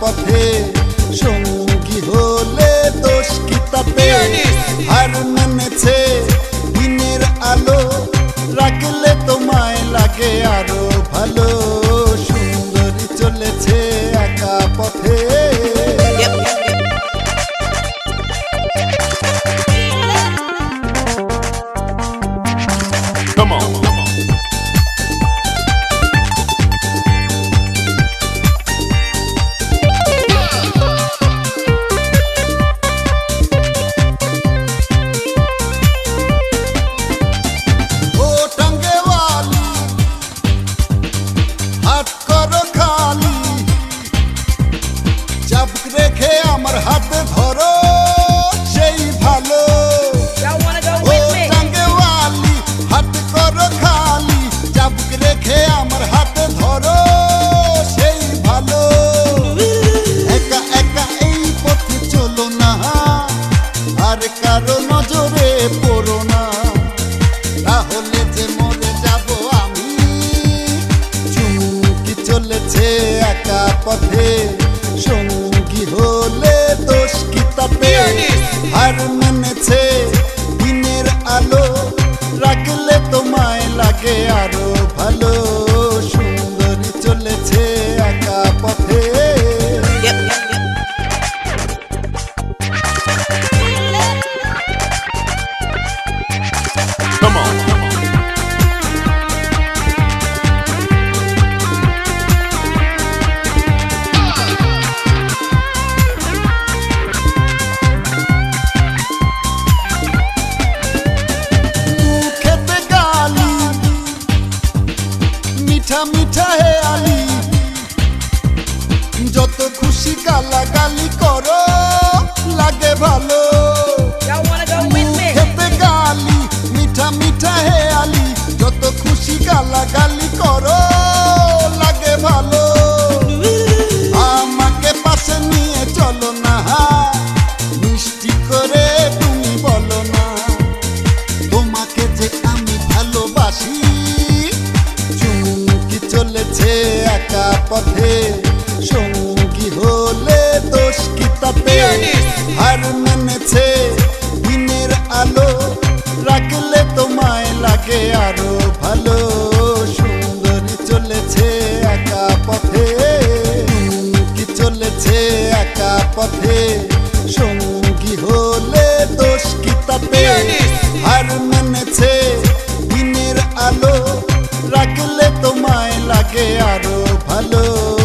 পথে কারও নজরে পড়ো না। তাহলে যে মরে যাব আমি চুমুকি চলেছে একা পথে। সঙ্গী হলে দোষ কি তাতে? হার গালাগালি করো লাগে ভালো। খেতে গালি মিঠা মিঠা হে আলি যত খুশি গালাগালি করো। তোমাকে আরও ভালো।